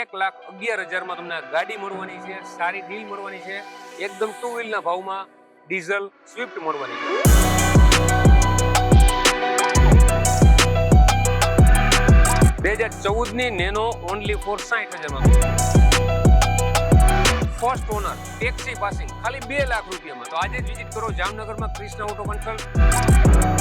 એક લાખ અગિયાર હજારમાં તમને ગાડી મળવાની છે, સારી ડીલ મળવાની છે, એકદમ ટુ વ્હીલના ભાવમાં ડીઝલ સ્વિફ્ટ મળવાની છે. બે હજાર ચૌદની નેનો ઓનલી ફોર સાઠ હજારમાં. ફર્સ્ટ ઓનર ટેક્સી પાસિંગ ખાલી બે લાખ રૂપિયામાં. તો આજે જ વિઝિટ કરો જામનગરમાં કૃષ્ણ ઓટો કન્સલ્ટ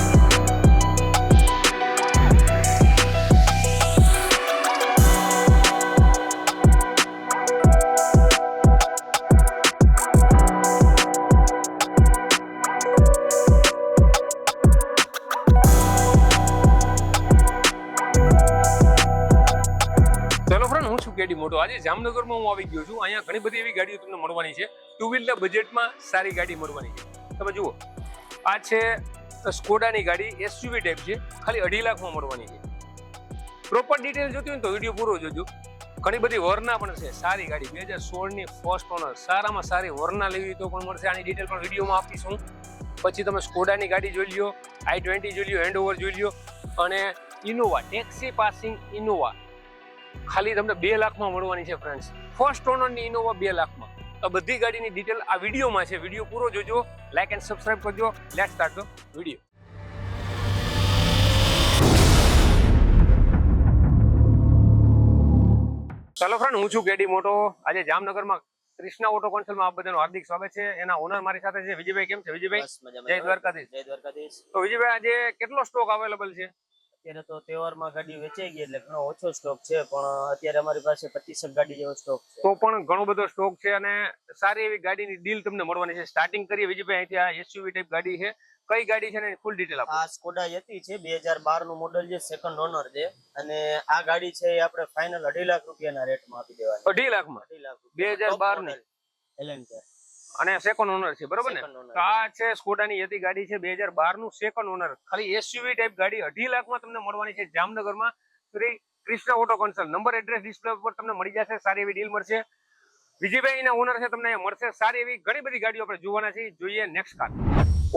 આજે જામનગરમાં હું આવી ગયો છું. અહીંયા ઘણી બધી એવી ગાડીઓ તમને મળવાની છે. ટુ વ્હીલના બજેટમાં સારી ગાડી મળવાની છે. તમે જુઓ, આ છે સ્કોડાની ગાડી એસયુવી ટાઈપ છે. ખાલી અઢી લાખમાં મળવાની છે. પ્રોપર ડિટેલ જોતી હોય તો વીડિયો પૂરો જોજો. ઘણી બધી વરના પણ છે. સારી ગાડી. બે હજાર સોળની ફર્સ્ટ ઓનર સારામાં સારી વરના લેવી તો પણ મળશે. આની ડિટેલ પણ વિડીયોમાં આપીશું પછી તમે સ્કોડાની ગાડી જોઈ લ્યો આઈ ટ્વેન્ટી જોઈ લ્યો હેન્ડઓવર જોઈ લ્યો. અને ઇનોવા ટેક્સી પાસિંગ ઇનોવા ખાલી તમને બે લાખમાં મળવાની છે ફ્રેન્ડ્સ ફર્સ્ટ ઓનરની ઇનોવા બે લાખમાં. તો બધી ગાડીની ડિટેલ આ વિડીયોમાં છે. વીડિયો પૂરો જોજો લાઇક એન્ડ સબસ્ક્રાઇબ કરજો. લેટ સ્ટાર્ટ ધ વીડિયો ચાલો ફ્રેન્ડ હું છું કેડી મોટો. આજે જામનગરમાં કૃષ્ણા ઓટો કોન્સલમાં આપ બધાનું હાર્દિક સ્વાગત છે. એના ઓનર મારી સાથે છે. વિજયભાઈ કેમ છે? વિજયભાઈ? જય દ્વારકાધીશ. જય દ્વારકાધીશ. તો વિજયભાઈ આજે કેટલો સ્ટોક અવેલેબલ છે? અત્યારે તો તહેવારમાં ગાડી વેચાઈ ગઈ એટલે ઘણો ઓછો સ્ટોક છે પણ અત્યારે અમારી પાસે પચીસક ગાડી જેવો સ્ટોક છે. તો પણ ઘણો બધો સ્ટોક છે અને સારી એવી ગાડીની ડીલ તમને મળવાની છે. સ્ટાર્ટિંગ કરીએ વિજયભાઈ અહીંથી આ એસયુવી ટાઈપ ગાડી છે. કઈ ગાડી છે ને ફૂલ ડિટેલ આપો. આ સ્કોડા યતી છે બે હજાર બારનું મોડલ છે સેકન્ડ ઓનર છે. અને આ ગાડી છે એ આપણે ફાઇનલ અઢી લાખ રૂપિયાના રેટમાં આપી દેવાની. અઢી લાખમાં? અઢી લાખ 2012 ની. એલેન્ટર અને સેકન્ડ ઓનર છે બરોબર ને? તો આ છે સ્કોડાની યતી ગાડી છે બે હજાર બારનું સેકન્ડ ઓનર ખાલી એસયુવી ટાઈપ ગાડી અઢી લાખમાં તમને મળવાની છે જામનગરમાં. Shri Krishna auto consult number address display ઉપર તમને મળી જશે સારી એવી ડીલ મળશે. વિજયભાઈ ના ઓનર છે તમને મળશે સારી એવી ઘણી બધી ગાડીઓ આપણે જોવાના છે જોઈએ next car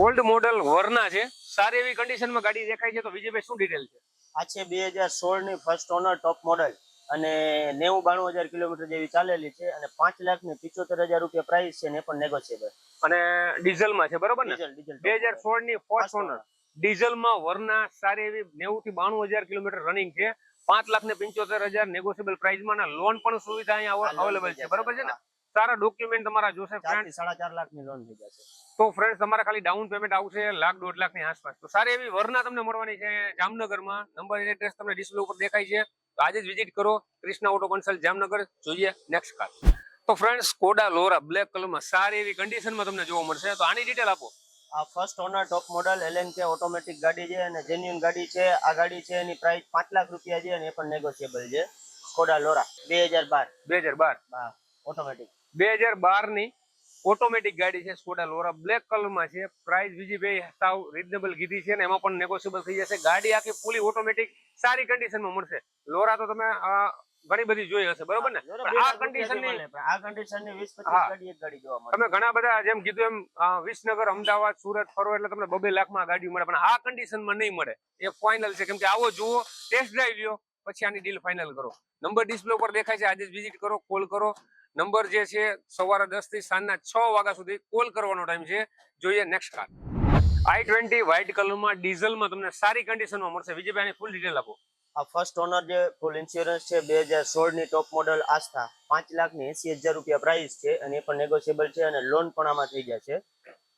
old model Verna છે. સારી એવી કન્ડિશનમાં ગાડી દેખાય છે. તો વિજયભાઈ શું ડિટેલ છે? આ છે બે હજાર સોળની ફર્સ્ટ ઓનર ટોપ મોડલ અને નેવું બાણું હજાર કિલોમીટર જેવી ચાલેલી છે અને પાંચ લાખ ને પિચોતેર હજાર રૂપિયા પ્રાઇસ છે ને પણ નેગોશિયેબલ અને ડીઝલમાં છે બરોબર ને? ડીઝલ ડીઝલ બે હજાર સોળની ફર્સ્ટ ઓનર ડીઝલમાં વરના સારી એવી નેવું થી બાણું હજાર કિલોમીટર રનિંગ છે. પાંચ લાખ ને પંચોતેર હજાર નેગોશિયેબલ પ્રાઇસમાં લોન પણ સુવિધા અહીંયા અવેલેબલ છે બરોબર છે ને? સારા ડોક્યુમેન્ટ તમારા જોશે સાડા ચાર લાખની લોન થઈ જશે. તો ફ્રેન્ડ તમારે ખાલી ડાઉન પેમેન્ટ આવશે લાખ દોઢ લાખની આસપાસ. તો સારી એવી વરના તમને મળવાની છે જામનગરમાં. નંબર એડ્રેસ તમને ડિસ્પ્લે ઉપર દેખાય છે. તો આજે જ વિઝિટ કરો કૃષ્ણા ઓટો કન્સલ્ટ જામનગર. જોઈએ નેક્સ્ટ કાર તો ફ્રેન્ડ કોડા લોરા બ્લેક કલરમાં સારી એવી કન્ડિશનમાં તમને જોવા મળશે. તો આની ડિટેલ આપો. આ ફર્સ્ટ ઓનર ટોપ મોડલ એલેન કે ઓટોમેટિક ગાડી છે અને જેન્યુન ગાડી છે. આ ગાડી છે એની પ્રાઇસ પાંચ લાખ રૂપિયા છે અને એ પણ નેગોશિયેબલ છે. કોડા લોરા બે હજાર બાર. બે હજાર બાર. ઓટોમેટિક બે હજાર બારની ઓટોમેટિક ગાડી છે સ્કોડા લોરા બ્લેક કલરમાં છે. પ્રાઇસ બીજી બે સાવ રિઝનેબલ કીધી છે ને એમાં પણ નેગોશિયેબલ થઈ જશે. ગાડી આખી ફૂલી ઓટોમેટિક સારી કન્ડિશનમાં મળશે. લોરા તો તમે ઘણી બધી જોઈ હશે બરોબર ને? આ કન્ડિશન આ કન્ડિશનની વીસ ગાડી એક ગાડી જોવા મળે. તમે ઘણા બધા જેમ કીધું એમ વિસનગર અમદાવાદ સુરત ફરો એટલે તમને બબે લાખમાં ગાડી મળે પણ આ કન્ડિશનમાં નહીં મળે. એ ફાઇનલ છે. કેમ કે આવો જુઓ ટેસ્ટ ડ્રાઈવ લ્યો પછી આની ડીલ ફાઇનલ કરો. નંબર ડિસ્પ્લે ઉપર દેખાય છે આજે જ વિઝિટ કરો કોલ કરો. નંબર જે છે સવારે દસથી સાંજના છ વાગ્યા સુધી કોલ કરવાનો ટાઈમ છે. જોઈએ next car I twenty white કલરમાં ડીઝલમાં તમને સારી કન્ડિશનમાં મળશે. વિજયભાઈ ફૂલ ડિટેલ આપો. આ ફર્સ્ટ ઓનર જે ફૂલ ઇન્સ્યોરન્સ છે બે હજાર સોળની ટોપ મોડલ આસ્થા પાંચ લાખ ને એસી હજાર રૂપિયા પ્રાઇસ છે. અને એ પણ નેગોશિયેબલ છે અને લોન પણ આમાં થઈ ગયા છે.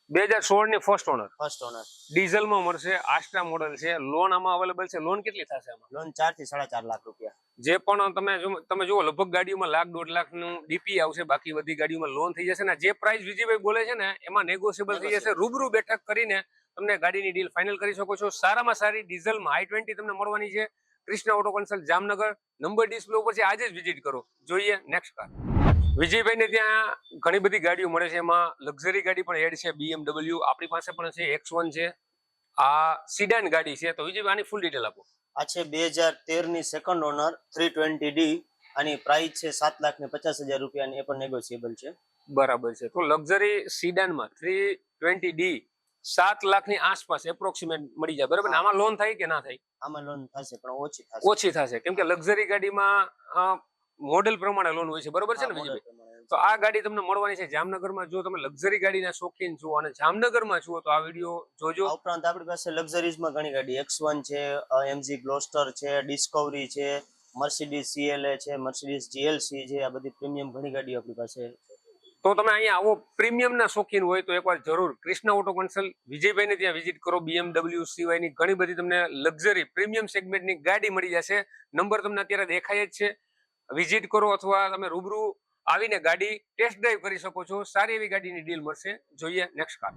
બે હજાર સોળની ફર્સ્ટ ઓનર ફર્સ્ટ ઓનર ડીઝલમાં મળશે આસ્થા મોડલ છે. લોન આમાં અવેલેબલ છે. લોન કેટલી થશે આમાં? લોન ચારથી સાડા ચાર લાખ રૂપિયા. જે પણ તમે તમે જુઓ લગભગ ગાડીઓમાં લાખ દોઢ લાખનું ડીપી આવશે બાકી બધી ગાડીઓમાં લોન થઈ જશે ને જે પ્રાઇસ વિજયભાઈ બોલે છે ને એમાં નેગોશિયેબલ થઈ જશે. રૂબરૂ બેઠક કરીને તમને ગાડીની ડીલ ફાઇનલ કરી શકો છો. સારામાં સારી ડીઝલમાં આઈ ટ્વેન્ટી તમને મળવાની છે. Krishna auto consult Jamnagar. Number display ઉપર છે આજે જ વિઝિટ કરો. જોઈએ નેક્સ્ટ કાર વિજયભાઈ ને ત્યાં ઘણી બધી ગાડીઓ મળે છે. એમાં લક્ઝરી ગાડી પણ એડ છે. બીએમડબલ્યુ આપણી પાસે પણ છે. એક્સ વન છે. આ સિડાન ગાડી છે. તો વિજયભાઈ આની ફૂલ ડિટેલ આપો. આ છે બે હજાર તેરની second owner three twenty D આની પ્રાઇસ છે સાત લાખ ને પચાસ હજાર રૂપિયા એ પણ નેગોશિયેબલ છે. બરાબર છે. તો લક્ઝરી સીડાનમાં થ્રી ટ્વેન્ટી ડી સાત લાખની આસપાસ એપ્રોક્સિમેટ મળી જાય. બરાબર ને? આમાં લોન થાય કે ના થાય? આમાં લોન થશે પણ ઓછી થશે. ઓછી થશે. કેમ કે લક્ઝરી ગાડીમાં મોડેલ પ્રમાણે લોન હોય છે. બરોબર છે ને વિજયભાઈ. તો આ ગાડી તમને મળવાની છે જામનગરમાં. જો તમે લક્ઝરી ગાડીના શોખીન છો અને જામનગરમાં છો તો આ વીડિયો જોજો. ઉપરાંત આપણી પાસે લક્ઝરીઝમાં ઘણી ગાડી. એક્સ છે એમજી ગ્લોસ્ટર છે ડિસ્કવરી છે મર્સિડીઝ સીએલએ છે મર્સિડીઝ જીએલસી છે આ બધી પ્રીમિયમ ઘણી ગાડીઓ આપણી પાસે. તો તમે અહીંયા આવો પ્રીમિયમના શોખીન હોય તો એકવાર જરૂર કૃષ્ણ ઓટો કન્સલ્ટ વિજયભાઈને ત્યાં વિઝિટ કરો બીએમડબલ્યુ સિવાયની ઘણી બધી તમને લક્ઝરી પ્રીમિયમ સેગમેન્ટની ગાડી મળી જશે. નંબર તમને અત્યારે દેખાય જ છે. વિઝિટ કરો અથવા તમે રૂબરૂ આવીને ગાડી ટેસ્ટ ડ્રાઈવ કરી શકો છો. સારી એવી ગાડીની ડીલ મળશે. જોઈએ નેક્સ્ટ કાર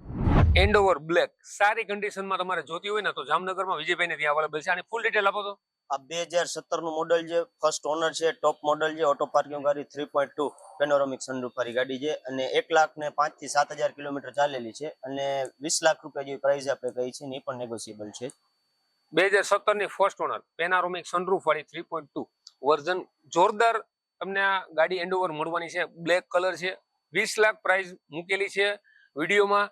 એન્ડોવર બ્લેક સારી કન્ડિશનમાં તમારે જોતી હોય ને તો જામનગરમાં વિજયભાઈને ત્યાં અવેલેબલ છે. અને ફૂલ ડિટેલ આપો તો. આ બે હજાર સત્તરનું મોડલ છે ફર્સ્ટ ઓનર છે ટોપ મોડલ છે ઓટો પાર્કિંગ ગાડી three point two panoramic sunroof વાળી ગાડી છે અને એક લાખ ને પાંચથી સાત હજાર કિલોમીટર ચાલેલી છે અને વીસ લાખ રૂપિયા જેવી પ્રાઇસ આપણે કહી છે એ પણ નેગોશિયેબલ છે. બે હજાર સત્તરની ફર્સ્ટ ઓનર પેનારોમિક સનરૂફ વાળી થ્રી પોઈન્ટ ટુ વર્ઝન જોરદાર તમને આ ગાડી એન્ડઓવર મળવાની છે. બ્લેક કલર છે. વીસ લાખ પ્રાઇસ મૂકેલી છે. વિડીયોમાં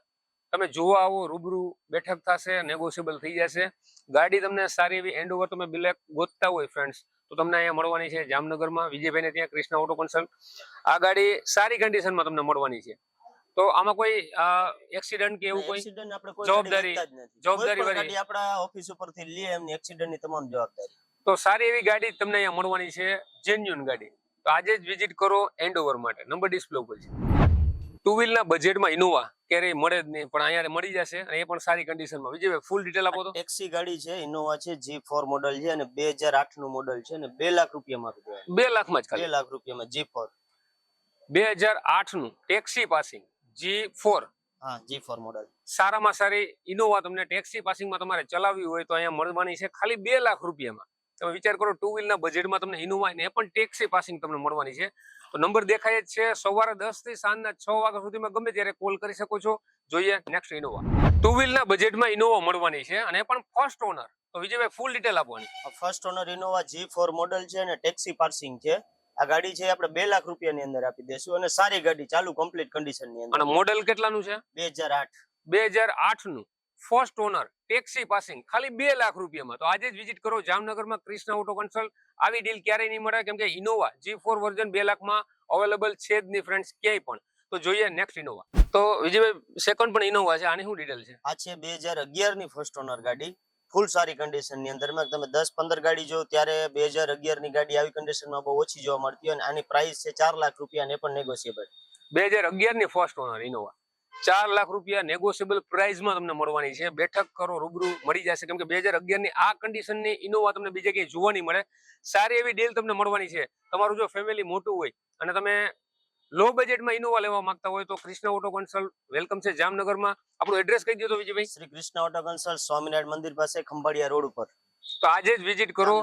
તમે જોવા આવો રૂબરૂ બેઠક થશે નેગોશિયેબલ થઈ જશે. ગાડી તમને સારી એવી એન્ડઓવર તમે બ્લેક ગોતતા હોય ફ્રેન્ડ્સ તો તમને અહીંયા મળવાની છે. જામનગરમાં વિજયભાઈને ત્યાં કૃષ્ણા ઓટો કન્સલ્ટ આ ગાડી સારી કન્ડિશનમાં તમને મળવાની છે. તો આમાં કોઈ એક્સિડન્ટ કે એવું કોઈ? જવાબદારી-. જવાબદારી વાળી. આપણા ઓફિસ ઉપરથી લઈએ એમની એક્સિડન્ટની તમામ જવાબદારી. તો સારી એવી ગાડી તમને અહીંયા મળવાની છે. જેન્યુન ગાડી. તો આજે જ વિઝિટ કરો એન્ડઓવર માટે. નંબર ડિસ્પ્લે ઉપર છે. ટુ વ્હીલના બજેટમાં ઇનોવા ક્યારેય મળે જ નહીં પણ અહીંયા મળી જશે અને એ પણ સારી કન્ડિશનમાં વિજયભાઈ ફૂલ ડિટેલ આપો તો. ટેક્સી ગાડી છે ઇનોવા છે જી ફોર મોડલ છે અને બે હજાર આઠનું મોડલ છે અને બે લાખ રૂપિયામાં બે લાખમાં જ બે લાખ રૂપિયામાં જી ફોર બે હજાર આઠનું ટેક્સી પાસિંગ જી ફોર હા જી ફોર મોડલ સારામાં સારી ઇનોવા તમને ટેક્સી પાસિંગમાં તમારે ચલાવવી હોય તો અહીંયા મળવાની છે ખાલી બે લાખ રૂપિયામાં. તમે વિચાર કરો ટુ વ્હીલના બજેટમાં તમને ઇનોવા ને પણ ટેક્સી પાસિંગ તમને મળવાની છે. તો નંબર દેખાય જ છે સવારે દસથી સાંજના છ વાગ્યા સુધીમાં ગમે ત્યારે કોલ કરી શકો છો. જોઈએ નેક્સ્ટ ઇનોવા ટુ વ્હીલના બજેટમાં ઇનોવા મળવાની છે અને પણ ફર્સ્ટ ઓનર તો વિજયભાઈ ફૂલ ડિટેલ આપવાની. First owner Innova G four model છે અને ટેક્સી પાર્સિંગ છે. આ ગાડી છે આપણે બે લાખ રૂપિયાની અંદર આપી દેશું અને સારી ગાડી ચાલુ કમ્પ્લીટ કન્ડિશનની અંદર. મોડેલ કેટલાનું છે? બે હજાર આઠ. બે હજાર આઠનું ફર્સ્ટ ઓનર ટેક્સી પાસિંગ ખાલી બે લાખ રૂપિયામાં. તો આજે જ વિઝિટ કરો જામનગરમાં કૃષ્ણ ઓટો કન્સલ્ટ આવી ડીલ ક્યારેય નહીં મળે કેમ કે ઇનોવા જી ફોર વર્ઝન બે લાખમાં અવેલેબલ છે જ નહીં ફ્રેન્ડ્સ ક્યાંય પણ. તો જોઈએ નેક્સ્ટ ઇનોવા તો વિજયભાઈ સેકન્ડ પણ ઇનોવા છે. આની શું ડિટેલ છે? આ છે બે હજાર અગિયારની ફર્સ્ટ ઓનર ગાડી. ફૂલ સારી કન્ડિશનની અંદર. માં તમે દસ પંદર ગાડી જો ત્યારે બે હજાર અગિયારની ગાડી આવી કન્ડિશનમાં બહુ ઓછી જોવા મળતી હોય અને આની પ્રાઇસ છે ચાર લાખ રૂપિયા ને પણ નેગોશિયેબલ બે હજાર અગિયારની ફર્સ્ટ ઓનર ઇનોવા ચાર લાખ રૂપિયા નેગોશિયેબલ પ્રાઇસમાં તમને મળવાની છે. બેઠક કરો રૂબરૂ મળી જશે. કેમ કે બે હજાર અગિયારની આ કન્ડિશનની ઇનોવા તમને બીજે ક્યાંય જોવા નહીં મળે. સારી એવી ડીલ તમને મળવાની છે. તમારું જો ફેમિલી મોટું હોય અને તમે લો બજેટમાં ઇનોવા લેવા માંગતા હોય તો કૃષ્ણ ઓટો કન્સલ્ટ વેલકમ છે જામનગરમાં. આપણું એડ્રેસ કહી દો તો વિજયભાઈ. શ્રી કૃષ્ણ ઓટો કન્સલ્ટ સ્વામિનારાયણ મંદિર પાસે ખંભાળિયા રોડ ઉપર. તો આજે જ વિઝિટ કરો.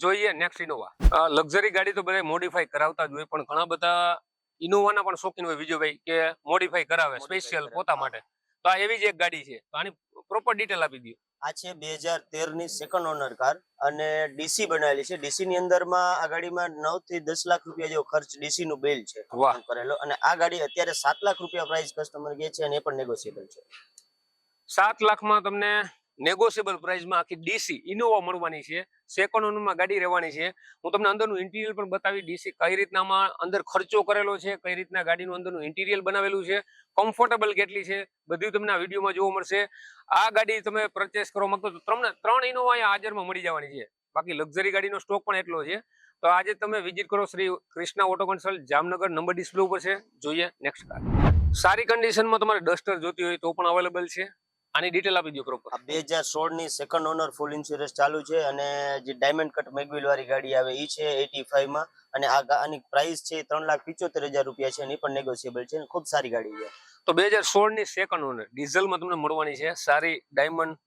જોઈએ નેક્સ્ટ ઇનોવા લક્ઝરી ગાડી તો બધા મોડિફાઈ કરાવતા જ હોય પણ ઘણા બધા ઇનોવાના પણ શોખીન હોય વિજયભાઈ કે મોડિફાઈ કરાવે સ્પેશિયલ પોતા માટે. તો આ એવી જ એક ગાડી છે. તો આની પ્રોપર ડિટેલ આપી દો આ છે બે હજાર તેરની સેકન્ડ ઓનર કાર અને ડીસી બનાવેલી છે. ડીસી ની અંદરમાં આ ગાડીમાં નવથી દસ લાખ રૂપિયા જેવો ખર્ચ ડીસી નું બિલ છે કરેલો. અને આ ગાડી અત્યારે સાત લાખ રૂપિયા પ્રાઇસ કસ્ટમર કે છે અને એ પણ નેગોશિયેબલ છે. સાત લાખમાં તમને નેગોશિયેબલ પ્રાઇસમાં આખી ડીસી ઇનોવા મળવાની છે સેકન્ડ ઓનરમાં ગાડી રહેવાની છે. હું તમને અંદરનું ઇન્ટિરિયર પણ બતાવી ડીસી કઈ રીતનામાં અંદર ખર્ચો કરેલો છે, કઈ રીતના ગાડીનું અંદરનું ઇન્ટિરિયર બનાવેલું છે કમ્ફર્ટેબલ કેટલી છે, બધું તમને આ વિડીયોમાં જોવા મળશે. આ ગાડી તમે પરચેસ કરવા માંગતો તો તમને ત્રણ ઇનોવા અહીંયા હાજરમાં મળી જવાની છે. બાકી લક્ઝરી ગાડીનો સ્ટોક પણ એટલો છે. તો આજે તમે વિઝિટ કરો Shri Krishna auto consult Jamnagar, number display ઉપર છે. જોઈએ નેક્સ્ટ કાર સારી કન્ડિશનમાં તમારે ડસ્ટર જોતી હોય તો પણ અવેલેબલ છે. આની ડિટેલ આપી દો પ્રોપર આ બે હજાર સોળની સેકન્ડ ઓનર ફૂલ ઇન્સ્યોરન્સ ચાલુ છે અને જે ડાયમંડ કટ મેગવિલ વાળી ગાડી આવે એ છે એટી ફાઈવમાં. અને આ આની પ્રાઇસ છે ત્રણ લાખ પિચોતેર હજાર રૂપિયા છે અને એ પણ નેગોશિયેબલ છે અને ખૂબ સારી ગાડી છે. તો બે હજાર સોળની સેકન્ડ ઓનર ડીઝલમાં તમને મળવાની છે સારી ડાયમંડ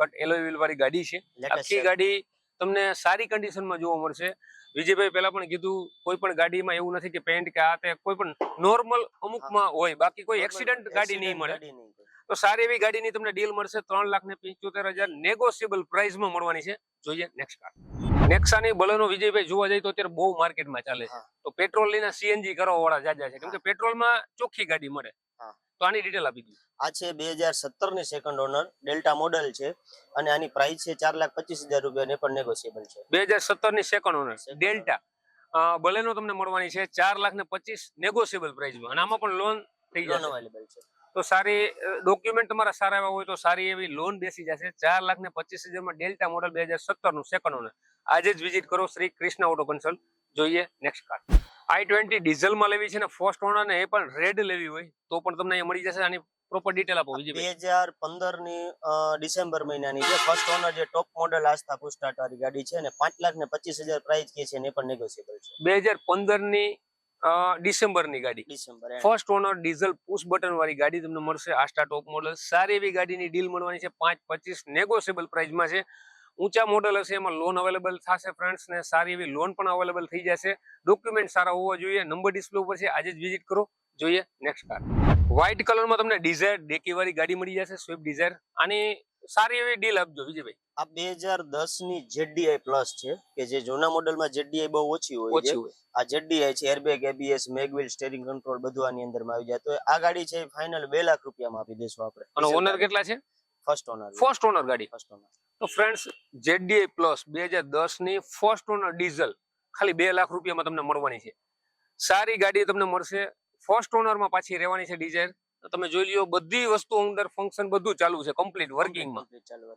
કટ એલોય વ્હીલ વાળી ગાડી છે. આખી ગાડી તમને સારી કન્ડિશનમાં જોવા મળશે. વિજયભાઈ પહેલા પણ કીધું કોઈ પણ ગાડીમાં એવું નથી કે પેન્ટ કે આ તે કોઈ પણ નોર્મલ અમુકમાં હોય બાકી કોઈ એક્સિડન્ટ ગાડી નહીં મળે. તો સારી એવી ગાડીની તમને ડીલ મળશે ત્રણ લાખ ને પંચોતેર હજાર નેગોશિયેબલ પ્રાઇસમાં મળવાની છે. જોઈએ નેક્સ્ટ કાર નેક્સાની બલેનો વિજયભાઈ જોવા જઈએ તો અત્યારે બહુ માર્કેટમાં ચાલે છે. તો પેટ્રોલ લઈને સીએનજી કરવા વાળા જાજા છે. કેમ કે પેટ્રોલમાં ચોખ્ખી ગાડી મળે. તો આની ડિટેલ આપી દીધી આ છે બે હજાર સત્તરની સેકન્ડ ઓનર ડેલ્ટા મોડલ છે અને આની પ્રાઇસ છે ચાર લાખ પચીસ હજાર રૂપિયા ને પણ નેગોશિયેબલ છે. બે હજાર સત્તરની સેકન્ડ ઓનર ડેલ્ટા બલેનો તમને મળવાની છે. ચાર લાખ ને પચીસ નેગોશિયેબલ પ્રાઇસમાં અને આમાં પણ લોન થઈ જાય અવેલેબલ છે. તો સારી ડોક્યુમેન્ટ તમારા સારા એવા હોય તો સારી એવી લોન બેસી જશે. ચાર લાખ ને પચીસ હજારમાં ડેલ્ટા મોડલ બે હજાર સત્તરનું સેકન્ડ ઓનર આજે જ વિઝિટ કરો શ્રી કૃષ્ણ ઓટો કન્સલ્ટ જોઈએ નેક્સ્ટ કાર આઈ ટ્વેન્ટી ડીઝલમાં લેવી છે ને ફર્સ્ટ ઓનર ને એ પણ રેડ લેવી હોય તો પણ તમને અહીંયા મળી જશે. આની પ્રોપર ડિટેલ આપો બે હજાર પંદરની ડિસેમ્બર મહિનાની છે ફર્સ્ટ ઓનર જે ટોપ મોડલ આસ્થા પુસ્ટાટ વાળી ગાડી છે અને પાંચ લાખ ને પચીસ હજાર પ્રાઇસ કે છે એ પણ નેગોશિયેબલ છે. બે હજાર પંદરની ડિસેમ્બરની ગાડી. December first owner diesel push button વાળી ગાડી તમને મળશે. આસ્ટા ટોપ મોડલ સારી એવી ગાડીની ડીલ મળવાની છે. પાંચ પચીસ નેગોશિયેબલ પ્રાઇસમાં છે. ઊંચા મોડલ હશે. એમાં લોન અવેલેબલ થશે ફ્રેન્ડ્સ ને સારી એવી લોન પણ અવેલેબલ થઈ જશે. ડોક્યુમેન્ટ સારા હોવા જોઈએ. નંબર ડિસ્પ્લે ઉપર છે. આજે જ વિઝિટ કરો. જોઈએ નેક્સ્ટ કાર વ્હાઇટ કલરમાં તમને ડિઝાયર ડેકી વાળી ગાડી મળી જશે. સ્વિફ્ટ ડિઝાયર આની સારી એવી ડીલ આપજો વિજયભાઈ. આ બે હજાર દસની જેડીઆઈ પ્લસ છે કે જે જૂના મોડલમાં જેડીઆઈ બહુ ઓછી હોય છે. આ જેડીઆઈ છે airbag ABS mag wheel steering control બધું આની અંદરમાં આવી જાય. તો આ ગાડી છે ફાઇનલ બે લાખ રૂપિયામાં આપી દેશું આપણે. અને ઓનર કેટલા છે? ફર્સ્ટ ઓનર ફર્સ્ટ ઓનર ગાડી. ફર્સ્ટ ઓનર તો ફ્રેન્ડ્સ જેડીઆઈ પ્લસ બે હજાર દસની ફર્સ્ટ ઓનર ડીઝલ ખાલી બે લાખ રૂપિયામાં તમને મળવાની છે. સારી ગાડી તમને મળશે. ફર્સ્ટ ઓનરમાં પાછી રહેવાની છે ડિઝાયર તમે જોઈ લ્યો બધી વસ્તુ અંદર ફંક્શન બધું ચાલુ છે કમ્પ્લીટ વર્કિંગમાં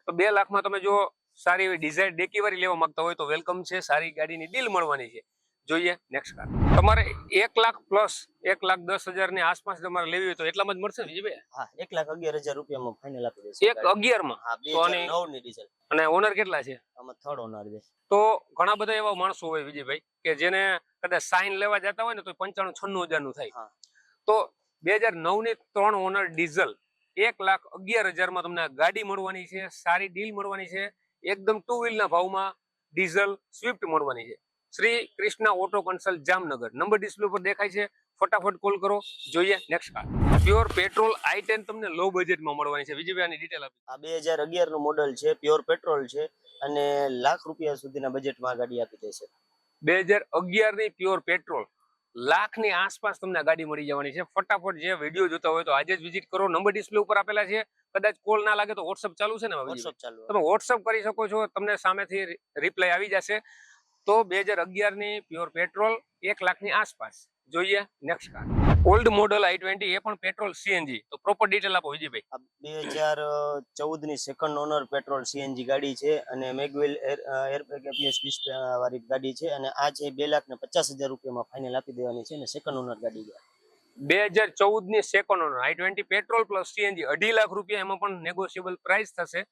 તો બે લાખમાં તમે જો સારી એવી ડિઝાયર ડેકીવારી લેવા માંગતા હોય તો વેલકમ છે સારી ગાડીની ડીલ મળવાની છે. જોઈએ નેક્સ્ટ કાર તમારે એક લાખ પ્લસ એક લાખ દસ હજારની આસપાસ તમારે લેવી હોય તો એટલામાં જ મળશે વિજયભાઈ? હા એક લાખ અગિયાર હજાર રૂપિયામાં ફાઇનલ આપી દેશે એક અગિયારમાં? અને ઓનર કેટલા છે? આમાં થર્ડ ઓનર છે. તો ઘણા બધા એવા માણસો હોય વિજયભાઈ કે જેને કદાચ સાઇન લેવા જતા હોય ને તો પંચાણું છન્નું હજારનું થાય. તો બે હજાર નવની ત્રણ ઓનર ડીઝલ એક લાખ અગિયાર હજારમાં તમને ગાડી મળવાની છે સારી ડીલ મળવાની છે એકદમ ટુ વ્હીલના ભાવમાં ડીઝલ સ્વિફ્ટ મળવાની છે. Shri Krishna auto consult Jamnagar. Number display પર દેખાય છે. ફટાફટ કોલ કરો. જોઈએ next car pure petrol I ten તમને લો બજેટમાં મળવાની છે. વિજયભાઈની ડિટેલ આપી. આ બે હજાર અગિયારનું મોડલ છે પ્યોર પેટ્રોલ છે અને લાખ રૂપિયા સુધીના બજેટમાં ગાડી આપી દેશે બે હજાર અગિયારની પ્યોર પેટ્રોલ લાખની આસપાસ તમને ગાડી મળી જવાની છે. ફટાફટ જે વીડિયો જોતા હોય તો આજે જ વિઝિટ કરો. નંબર ડિસ્પ્લે ઉપર આપેલા છે. કદાચ કોલ ના લાગે તો વોટ્સઅપ ચાલુ છે ને વોટ્સઅપ ચાલુ તમે વોટ્સઅપ કરી શકો છો તમને સામેથી રિપ્લાય આવી જશે. તો બે હજાર અગિયારની પ્યોર પેટ્રોલ એક લાખની આસપાસ. જોઈએ next car old model I twenty એ પણ પેટ્રોલ સીએનજી. તો પ્રોપર ડિટેલ આપો વિજયભાઈ. બે હજાર ચૌદની સેકન્ડ ઓનર પેટ્રોલ સીએનજી ગાડી છે અને મેગવેલ એરબેગ એપીએસ વીસ વાળી ગાડી છે અને આ છે બે લાખ ને પચાસ હજાર રૂપિયામાં ફાઇનલ આપી દેવાની છે અને સેકન્ડ ઓનર ગાડી છે. બે હજાર ચૌદની second owner I twenty petrol plus CNG અઢી લાખ રૂપિયા એમાં પણ નેગોશિયેબલ પ્રાઇસ થશે.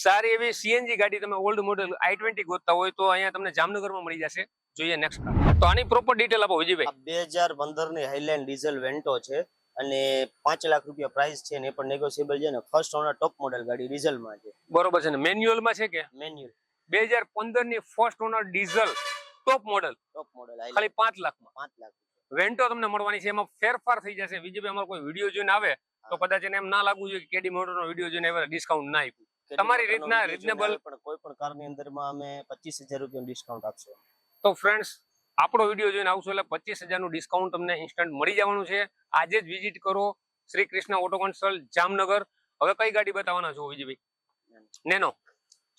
સારી એવી સીએનજી ગાડી તમે ઓલ્ડ મોડલ આઈ ટ્વેન્ટી ગોતતા હોય તો અહીંયા તમને જામનગરમાં મળી જશે. જોઈએ નેક્સ્ટ તો આની પ્રોપર ડિટેલ આપો વિજયભાઈ. બે હજાર પંદરની હાઈલેન્ડ ડીઝલ વેન્ટો છે અને પાંચ લાખ રૂપિયા પ્રાઇસ છે ને એ પણ નેગોશિયેબલ છે ને ફર્સ્ટ ઓનર ટોપ મોડલ ગાડી ડીઝલમાં છે. બરોબર છે. ને મેન્યુઅલમાં છે કે? મેન્યુઅલ બે હજાર પંદરની first owner diesel top model top model ખાલી પાંચ લાખમાં. પાંચ લાખ. વેન્ટો તમને મળવાની છે. એમાં ફેરફાર થઈ જશે. વિજયભાઈ અમારો કોઈ વીડિયો જોઈને આવે તો કદાચ એને એમ ના લાગવું જોઈએ કે કેડી મોટરનો વીડિયો જોઈને ડિસ્કાઉન્ટ ના આપ્યું. તમારી રીતના રીઝનેબલ પણ કોઈ પણ કારની અંદરમાં અમે પચીસ હજાર રૂપિયા ડિસ્કાઉન્ટ આપશું. તો ફ્રેન્ડ્સ આપણો વીડિયો જોઈને આવશો એટલે પચીસ હજારનું ડિસ્કાઉન્ટ તમને ઇન્સ્ટન્ટ મળી જવાનું છે. આજે જ વિઝિટ કરો શ્રી કૃષ્ણ ઓટો કન્સલ્ટ જામનગર. હવે કઈ ગાડી બતાવવાના છો વિજયભાઈ? નેનો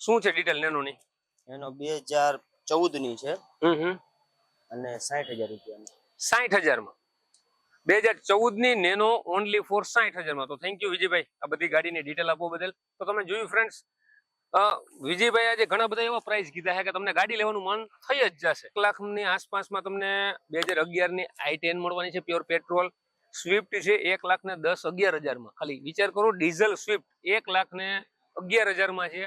શું છે ડિટેલ નેનોની નેનો બે હજાર ચૌદની છે હમ હમ. અને સાઠ હજાર રૂપિયાની. સાઠ હજારમાં. બે હજાર ચૌદની નેનો ઓનલી ફોર સાઠ હજારમાં. તો થેન્ક યુ વિજયભાઈ. આ બધી ગાડીની ડિટેલ આપવા બદલ. તો તમે જોયું ફ્રેન્ડ્સ વિજયભાઈ આજે ઘણા બધા એવા પ્રાઇસ કીધા છે કે તમને ગાડી લેવાનું મન થઈ જ જશે. એક લાખની આસપાસમાં તમને બે હજાર અગિયારની આઈ ટેન મળવાની છે પ્યોર પેટ્રોલ સ્વિફ્ટ છે, એક લાખ ને દસ અગિયાર હજારમાં. ખાલી વિચાર કરો ડીઝલ સ્વિફ્ટ એક લાખ ને અગિયાર હજારમાં છે.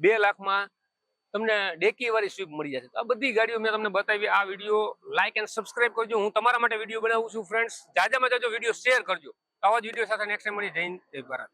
બે લાખમાં તમને ડેકી વાળી સ્વીપ મળી જશે. આ બધી ગાડીઓ મેં તમને બતાવી. આ વીડિયો લાઇક એન્ડ સબસ્ક્રાઇબ કરજો. હું તમારા માટે વીડિયો બનાવું છું ફ્રેન્ડ્સ જાજામાં જાજો વીડિયો શેર કરજો. આવા જ વીડિયો સાથે નેક્સ્ટ ટાઈમ મળી જઈને જય ભારત.